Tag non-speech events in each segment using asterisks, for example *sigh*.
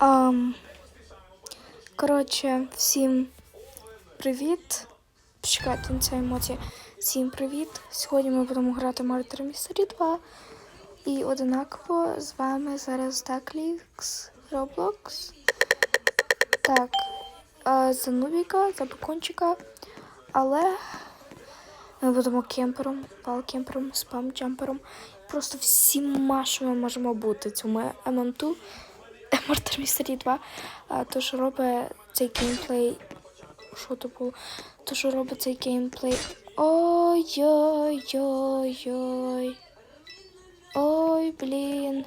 Um, коротше, всім привіт. Почекайте на ця емоція. Всім привіт. Сьогодні ми будемо грати Murder Mystery 2. І одинаково з вами зараз Таклікс Roblox. Так. а, За Нубіка, за Бакончика. Але ми будемо кемпером, пал-кемпером, спам-джампером. Просто всіма, що ми можемо бути. Цьому ММ2. Murder Mystery 2. А, то, що робить цей геймплей. Що то було? То, що робить цей геймплей. Ой-ой-ой-ой. Ой, блін.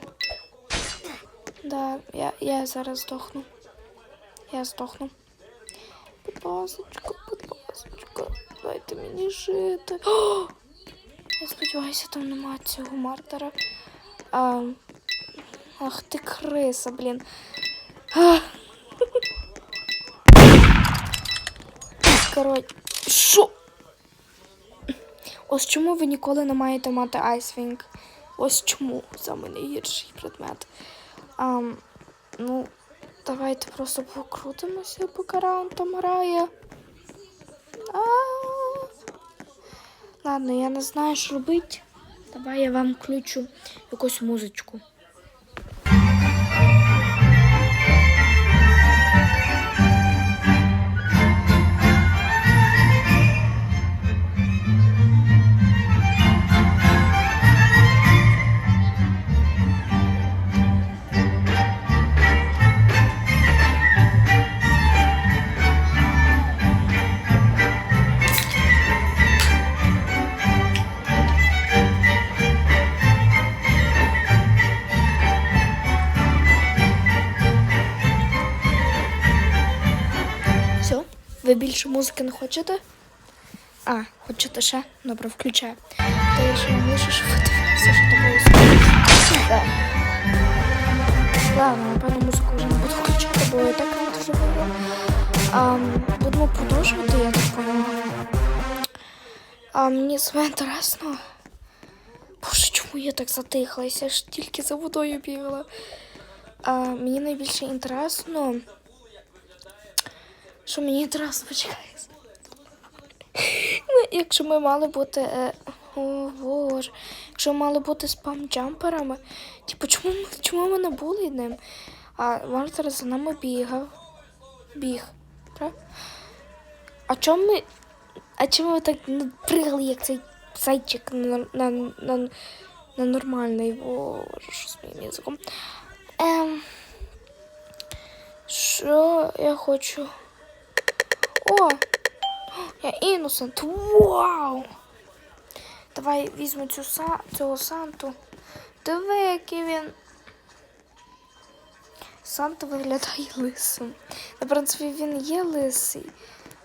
Да, я, я зараз здохну. Я здохну. Будь ласочка, будь ласочка, дайте мені жити. О! *gasps* Я сподіваюся, там немає цього мартера. А, ах ти криса, блін. А. Що? Ось чому ви ніколи не маєте мати айсвінг? Ось чому саме найгірший предмет. А, ну, давайте просто покрутимося, поки раунд там грає. А. Ладно, я не знаю, що робити. Давай я вам включу якусь музичку. Ви більше музики не хочете? А, хочете ще? Добре, включаю. То я ще вам лише, ви дивилися, що тобою Да. Ладно, напевно, музику вже не буду включати, бо я так не дуже говорю. А, будемо продовжувати, я так поняла. А мені з інтересно. Боже, чому я так затихлася? Я ж тільки за водою бігала. А, мені найбільше інтересно. Що мені інтересно почекай. Ми, якщо ми мали бути. Е, о боже. Якщо ми мали бути спам-джамперами, типу, чому, чому ми не були ним? А Мартер за нами бігав. Біг. Так? А чому ми. А чому ми так не пригали, як цей зайчик на, на, на, на нормальний? Боже, що з моїм язиком? Ем, що я хочу? О! Я іносент. Вау! Давай візьму цю са... цього Санту. Диви, який він. Санта виглядає лисим. На принципі, він є лисий.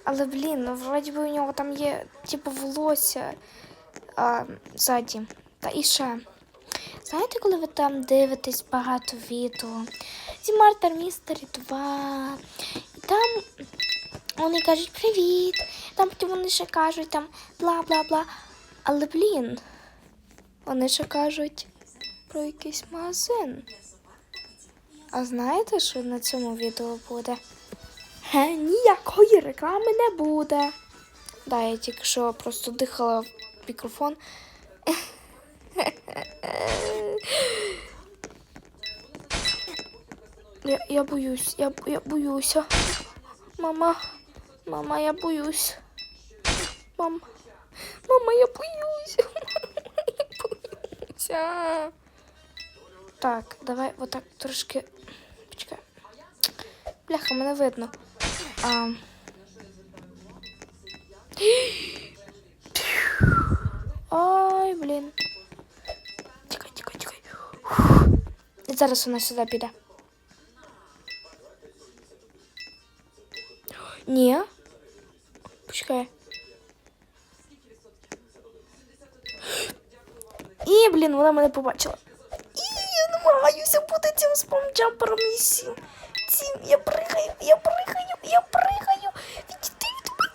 Але, блін, ну вроді би у нього там є, типу, волосся а, ззаді. Та і ще. Знаєте, коли ви там дивитесь багато відео? Зі Мартер Містері 2. І там вони кажуть привіт. Там потім вони ще кажуть там бла-бла-бла. Але блін, вони ще кажуть про якийсь магазин. А знаєте, що на цьому відео буде? Ге, ніякої реклами не буде. Да, я тільки що просто дихала в мікрофон. *laughs* Я, я боюсь, я, я боюся. Мама, мама, я боюсь. Мам, мама, я боюсь. я боюся. *laughs* Так, давай отак трошки. Почекай. Бляха, мене видно. А... Ой, блін. Тікай, тікай, тікай. Фух. І зараз вона сюди піде. Ні. І, блін, вона мене побачила. І я намагаюся бути цим спамджампером і сім. Цим я пригаю, я пригаю, я пригаю. Відійди від мене.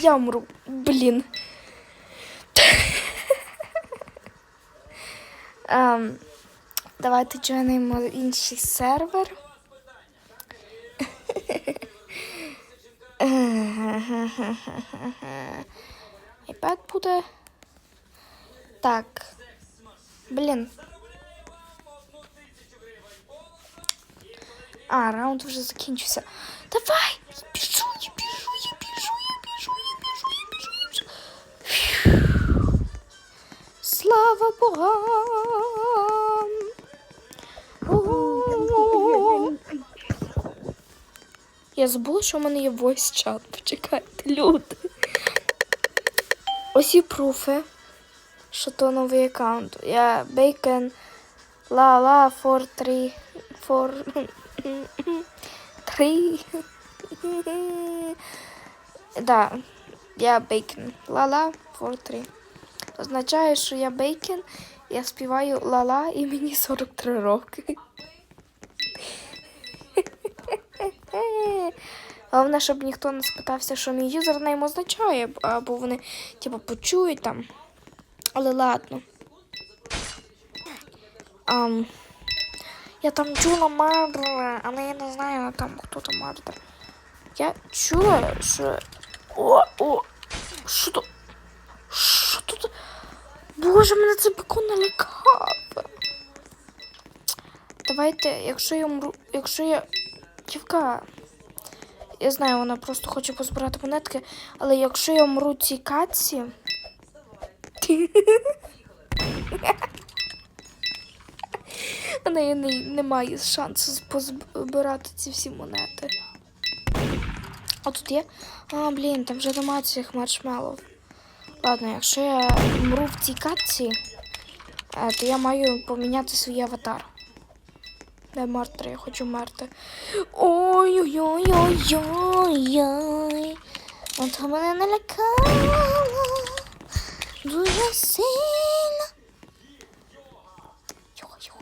*laughs* Я мру, блін. *laughs* Ем, Давайте джойнемо інший сервер. *laughs* iPad буде. Так. Блін. А, раунд вже закінчився. Давай! Я біжу, я біжу, я біжу, я біжу, я біжу, я біжу, я. Фью. Слава Богам! Я забула, що в мене є voice чат. Почекайте, люди. Ось і пруфи, що то новий аккаунт. Я Bacon La La 4 3 4 3 Да, я Bacon La La 4 3 Означає, що я Bacon, я співаю La La і мені 43 роки. *laughs* Головне, щоб ніхто не спитався, що мій юзернейм означає, або вони, типу, почують там. Але ладно. Ам, я там чула мардера, але я не знаю там, хто там мардер. Я чула, що. О, о! Що то? Що тут? Боже, мене це бекон налякав. Давайте, якщо я умру, якщо я. Дівка. Я знаю, вона просто хоче позбирати монетки, але якщо я вмру цій катці. *laughs* У неї не, немає шансу позбирати ці всі монети. А тут є. А, блін, там вже немає цих маршмеллов. Ладно, якщо я вмру в цій катці, е, то я маю поміняти свій аватар. Де мартер, я хочу мерти. Ой-ой-ой-ой-ой-ой. От мене налякало. Дуже сильно. Його, його.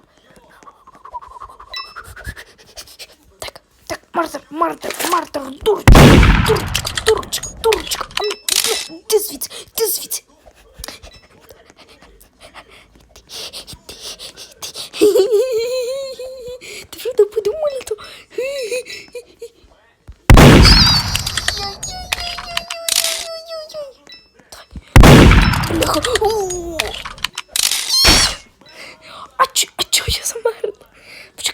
Так, так, мартер, мартер, мартер, дурочка, дурочка, дурочка, дурочка. А ну, ну, Ти звідси, ти звідси. Ты что-то подумали то?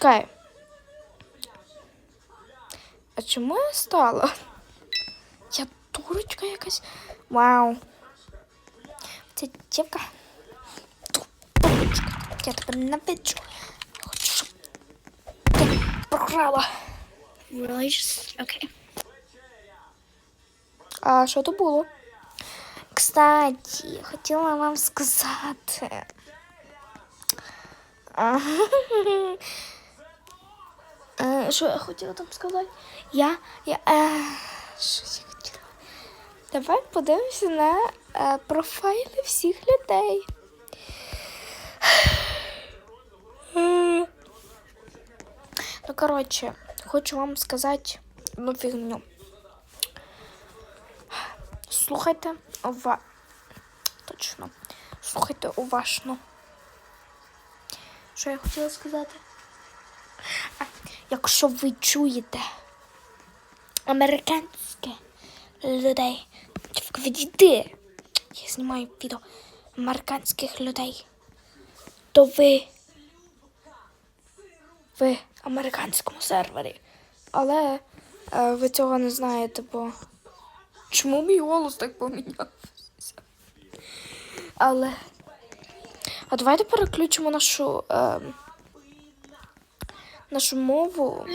Почекай. А чому я стала? Я дурочка якась. Вау. Це дівка. Дурочка. Я тебе навіджу. Хочу, щоб ти програла. Really? Just okay. А що то було? Кстати, хотіла вам сказати. *laughs* Е, Що я хотіла там сказати? Я. я е, що я хотіла? Давай подивимося на е, профайли всіх людей. Ну, коротше, хочу вам сказати одну фігню. Слухайте ува... Точно. Слухайте уважно. Що я хотіла сказати? А, якщо ви чуєте американське людей, відійди. Я знімаю відео американських людей, то ви в американському сервері. Але е, ви цього не знаєте, бо чому мій голос так помінявся? Але. А давайте переключимо нашу. Е, нашу мову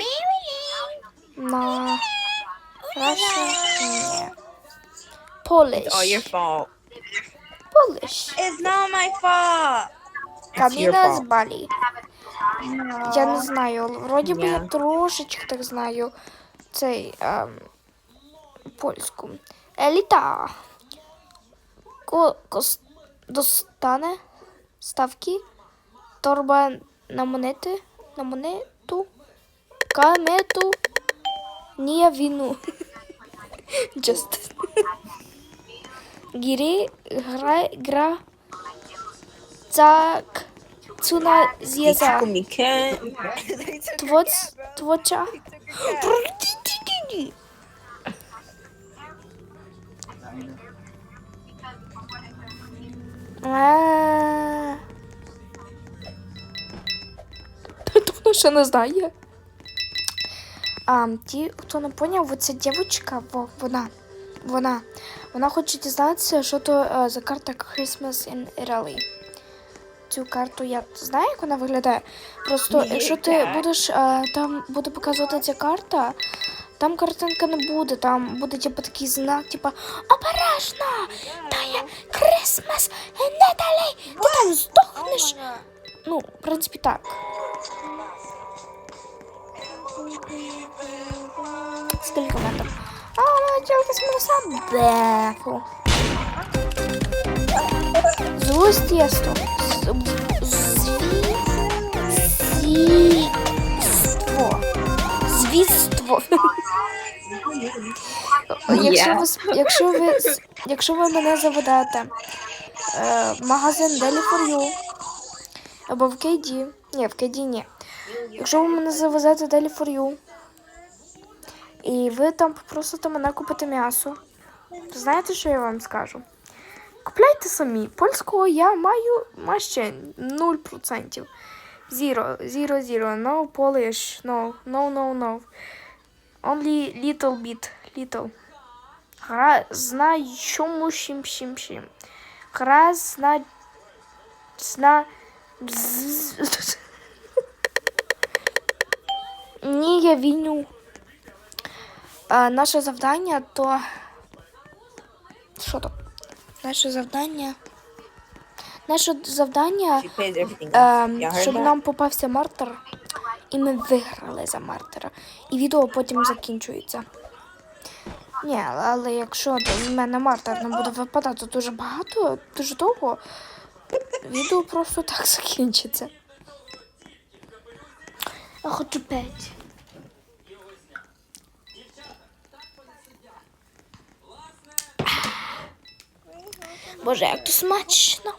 на Russian. Polish. It's all your fault. Polish. It's not my fault. Каміна з. Балі. Я не знаю, вроді би я трошечки так знаю цей ем, польську. Еліта. Ко, кос, достане ставки. Торба на монети. На камето, камето, ние вино. *laughs* Just. Гири, гра, гра, цак, цуна, зяза. Твоц, твоча. А, ще не знає. А, ті, хто не поняв, оця дівчинка, во, вона, вона, вона хоче дізнатися, що то е, за карта Christmas in Italy. Цю карту я знаю, як вона виглядає. Просто Ні, якщо ти так. будеш е, там буде показувати ця карта, там картинка не буде, там буде типу такий знак, типу обережно! Та є Christmas in Italy! Ти там здохнеш. Ну, в принципі, так. Скільки метрів? А, вона тільки смілився. Бефу. Злостєство. Звіство. Звіство. Якщо ви, якщо ви, якщо ви мене заведете е, в магазин Deli for You або в KD, ні, в KD ні. Якщо ви мене завезете for You, і ви там попросите мене купити м'ясо, то знаєте, що я вам скажу? Купляйте самі. Польського я маю майже 0%. Zero, zero, zero. No Polish. No, no, no, no. Only little bit. Little. Гра знаю чому шим шим шим. Гра зна... *laughs* Зна... Ні, я віню. А, наше завдання то. Що то? Наше завдання. Наше завдання, heard щоб нам попався мартер, і ми виграли за мартера. І відео потім закінчується. Ні, але якщо до мене мартер не буде випадати дуже багато, дуже довго, відео просто так *laughs* закінчиться. Я хочу п'ять. Боже, як то смачно.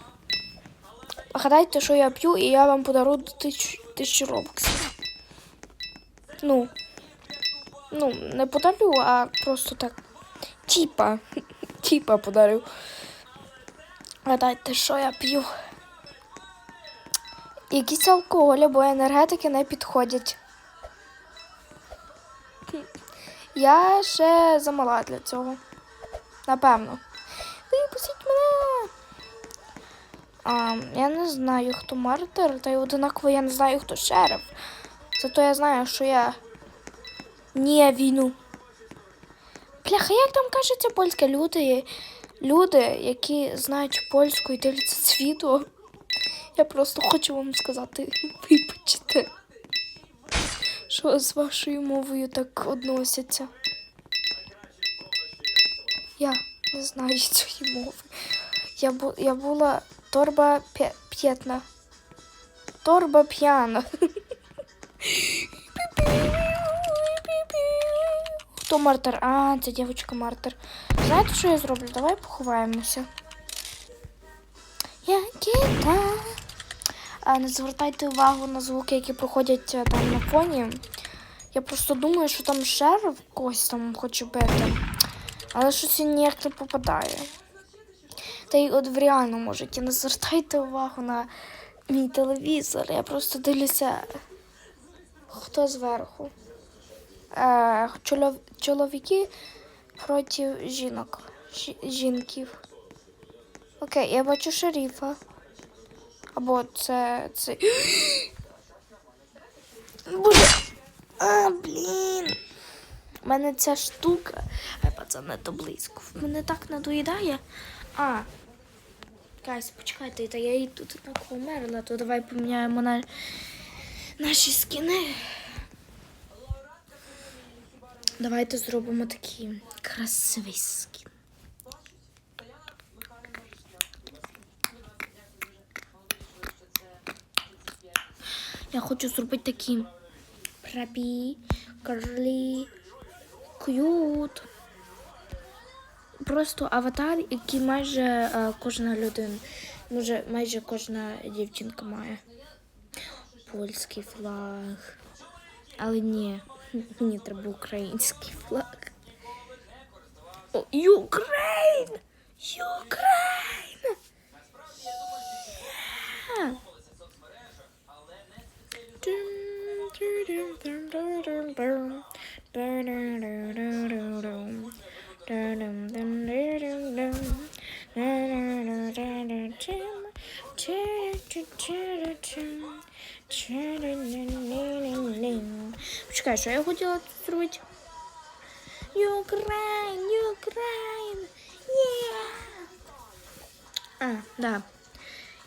Гадайте, що я п'ю, і я вам подарую тисячу, тисячу робоксів. Ну. Ну, не подарю, а просто так. Тіпа. *laughs* Тіпа подарю. Гадайте, що я п'ю. Якісь алкоголь або енергетики не підходять. Я ще замала для цього. Напевно. Випустіть мене. А, я не знаю, хто мартир, та й одинаково я не знаю, хто шериф. Зато я знаю, що я не війну. Бляха, як там кажеться польське люди, люди, які знають польську і дивляться відео. Я просто хочу вам сказати, *laughs* вибачте, що з вашою мовою так односяться. Я не знаю *laughs* цієї мови. Я, бу, я була торба п'я- п'ятна. Торба п'яна. *laughs* Хто мартер? А, це дівчинка мартер. Знаєте, що я зроблю? Давай поховаємося. Я кита. А, не звертайте увагу на звуки, які проходять е, там на фоні. Я просто думаю, що там шериф когось там хоче бити. Але щось ніяк не попадає. Та й от в реальному житті не звертайте увагу на мій телевізор. Я просто дивлюся, хто зверху. Е, чолов... Чоловіки проти жінок. Жі- Жінків. Окей, я бачу шерифа. Або це. це... *gasps* Боже. А, блін. У мене ця штука. Ай, пацани, то близько. Мене так надоїдає. А. Гайс, почекайте, та я і тут так померла, то давай поміняємо на наші скини. Давайте зробимо такий красивий скін. Я хочу зробити такі прапі, карлі, к'ют. Просто аватар, який майже е, кожна людина, може майже кожна дівчинка має. польський флаг. Але ні, *laughs* мені треба український флаг. О, Юкрейн! Юкрейн! Yeah! Почекай, що я хотіла тут зробити? Юкрейн, Юкрейн! Yeah! А, да.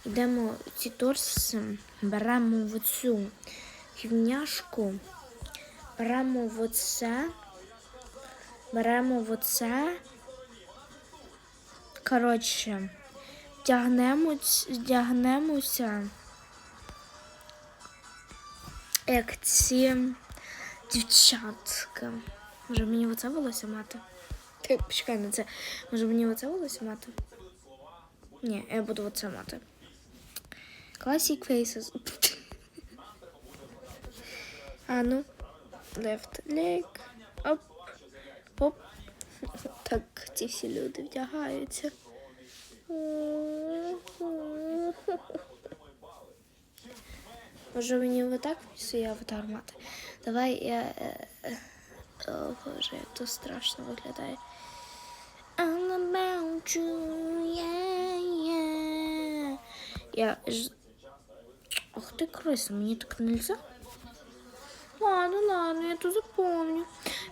Йдемо ці торси, беремо в оцю гівняшку, беремо в оце, беремо в оце. Коротше, вдягнемо, вдягнемося, як ці дівчатка. Може мені оце волосся мати? Ти почекай на це. Може мені оце волосся мати? Ні, я буду оце мати. Classic faces. а ну. Left leg. Оп. Оп. Так ці всі люди вдягаються. Може мені отак свій аватар мати? Давай я. е, е, О, боже, як то страшно виглядає. All about you, yeah, yeah. Я ж... Ах ти криса, мені так нельзя? Ладно, ладно, я то запомню.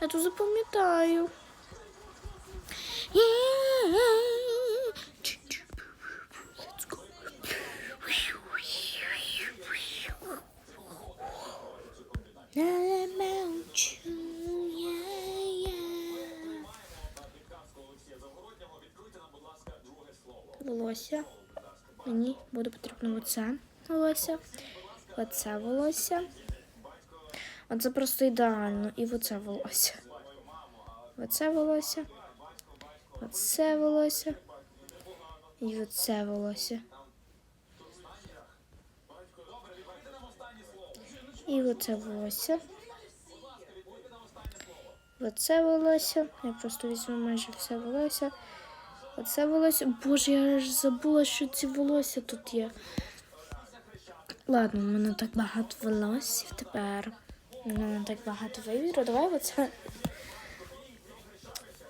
Я то запам'ятаю. Волосся. Мені буде потрібно оце волосся, оце волосся. Оце просто ідеально. І оце волосся. Оце волосся. Оце волосся. І оце волосся. І оце волосся. Оце волосся. Я просто візьму майже все волосся. Оце волосся. Боже, я ж забула, що ці волосся тут є. Ладно, у мене так багато волоссів тепер. У мене так багато вибіру. Давай оце.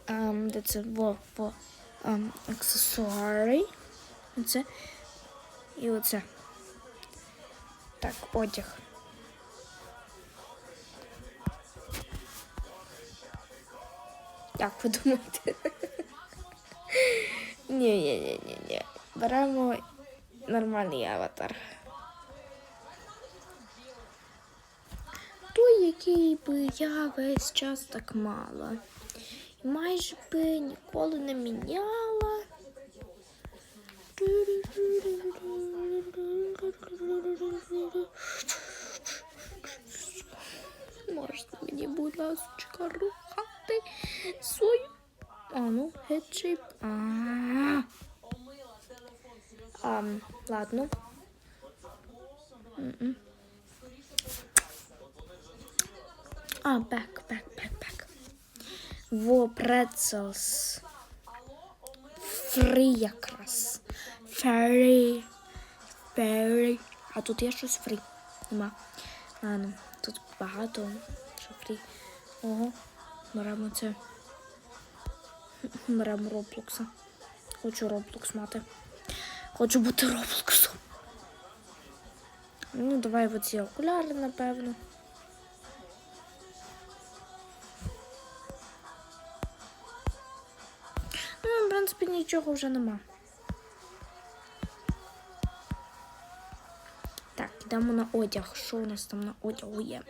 Um, де це во, во. Um, аксесуари. Оце. І оце. Так, одяг. Як ви думаєте? *laughs* Ні, ні, ні, ні, ні. Беремо нормальний аватар. Який би я весь час так мала. І майже би ніколи не міняла. Можна мені, будь ласка, рухати свою а, ну, Ам, ладно. М-м. А, back, back, back, back. Во, pretzels. Фрі якраз. Фрі. Фрі. А тут є щось фрі. Нема. Ладно, тут багато. Що фрі. Ого. Беремо це. *laughs* Беремо Роблокса. Хочу Роблокс мати. Хочу бути Роблоксом. Ну, давай оці окуляри, напевно. принципі, нічого вже нема. Так, йдемо на одяг. Що у нас там на одягу є?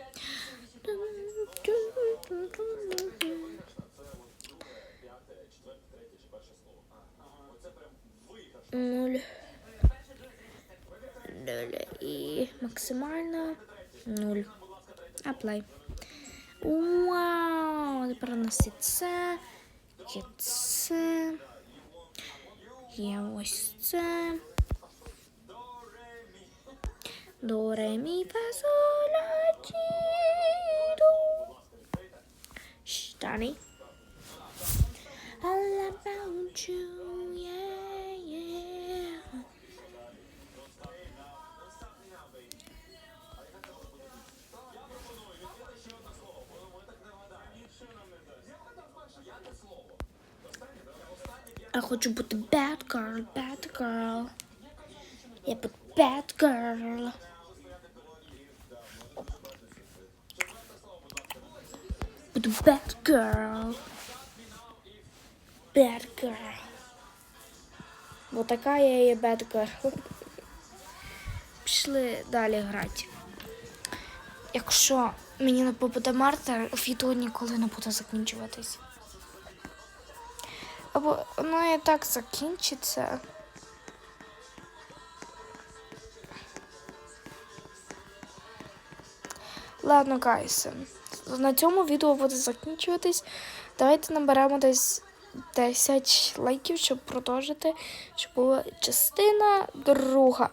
Нуль. Нуль. І максимально нуль. Аплай. Вау! Тепер у нас і це. Є це. Є ось це. До ре мі фа соль ла ті до. Shh, Danny. All about you, Я хочу бути bad girl, bad girl. Я буду bad girl. Буду bad girl. Bad girl. Бо така я є bad girl. Пішли далі грати. Якщо мені не попаде Марта, відео ніколи не буде закінчуватись. Або воно і так закінчиться. Ладно, гайси. На цьому відео буде закінчуватись. Давайте наберемо десь 10 лайків, щоб продовжити, щоб була частина друга.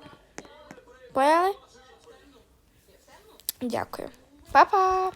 Поняли? Дякую. Па-па!